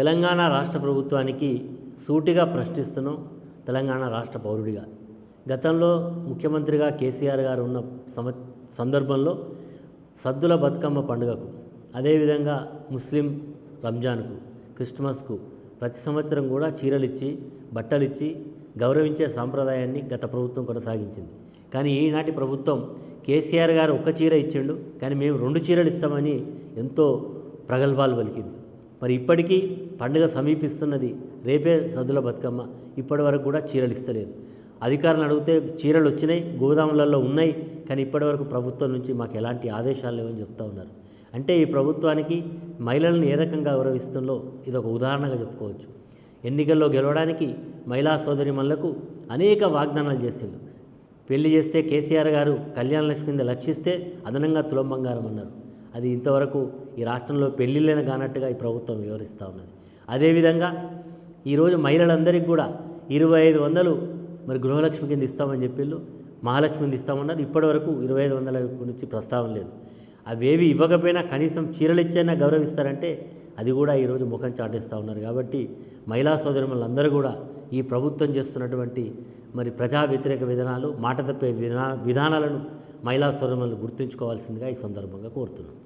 తెలంగాణ రాష్ట్ర ప్రభుత్వానికి సూటిగా ప్రశ్నిస్తున్నాం తెలంగాణ రాష్ట్ర పౌరుడిగా. గతంలో ముఖ్యమంత్రిగా కేసీఆర్ గారు ఉన్న సమ సందర్భంలో సద్దుల బతుకమ్మ పండుగకు అదేవిధంగా ముస్లిం రంజాన్కు క్రిస్మస్కు ప్రతి సంవత్సరం కూడా చీరలిచ్చి బట్టలిచ్చి గౌరవించే సాంప్రదాయాన్ని గత ప్రభుత్వం కొనసాగించింది. కానీ ఈనాటి ప్రభుత్వం కేసీఆర్ గారు ఒక్క చీర ఇచ్చిండు కానీ మేము రెండు చీరలు ఇస్తామని ఎంతో ప్రగల్భాలు పలికింది. మరి ఇప్పటికీ పండుగ సమీపిస్తున్నది. రేపే సద్దుల బతుకమ్మ. ఇప్పటి వరకు కూడా చీరలు ఇస్తలేదు. అధికారులను అడిగితే చీరలు వచ్చినాయి గోదాములలో ఉన్నాయి కానీ ఇప్పటివరకు ప్రభుత్వం నుంచి మాకు ఎలాంటి ఆదేశాలు లేవని చెప్తా ఉన్నారు. అంటే ఈ ప్రభుత్వానికి మహిళలను ఏ రకంగా గౌరవిస్తుందో ఇది ఒక ఉదాహరణగా చెప్పుకోవచ్చు. ఎన్నికల్లో గెలవడానికి మహిళా సోదరిమణులకు అనేక వాగ్దానాలు చేసిండు. పెళ్ళి చేస్తే కేసీఆర్ గారు కళ్యాణ లక్ష్మిని లక్షిస్తే అదనంగా తులం బంగారం అన్నారు. అది ఇంతవరకు ఈ రాష్ట్రంలో పెళ్ళిళ్ళని కానట్టుగా ఈ ప్రభుత్వం వివరిస్తూ ఉన్నది. అదేవిధంగా ఈరోజు మహిళలందరికీ కూడా ఇరవై ఐదు వందలు మరి గృహలక్ష్మి కింద ఇస్తామని చెప్పిళ్ళు మహాలక్ష్మిని ఇస్తామన్నారు. ఇప్పటివరకు ఇరవై ఐదు వందల గురించి ప్రస్తావన లేదు. అవేవి ఇవ్వకపోయినా కనీసం చీరలు ఇచ్చైనా గౌరవిస్తారంటే అది కూడా ఈరోజు ముఖం చాటేస్తూ ఉన్నారు. కాబట్టి మహిళా సోదరులందరూ కూడా ఈ ప్రభుత్వం చేస్తున్నటువంటి మరి ప్రజా వ్యతిరేక విధానాలు మాట తప్పే విధా విధానాలను మహిళా సోదరులు గుర్తుంచుకోవాల్సిందిగా ఈ సందర్భంగా కోరుతున్నాను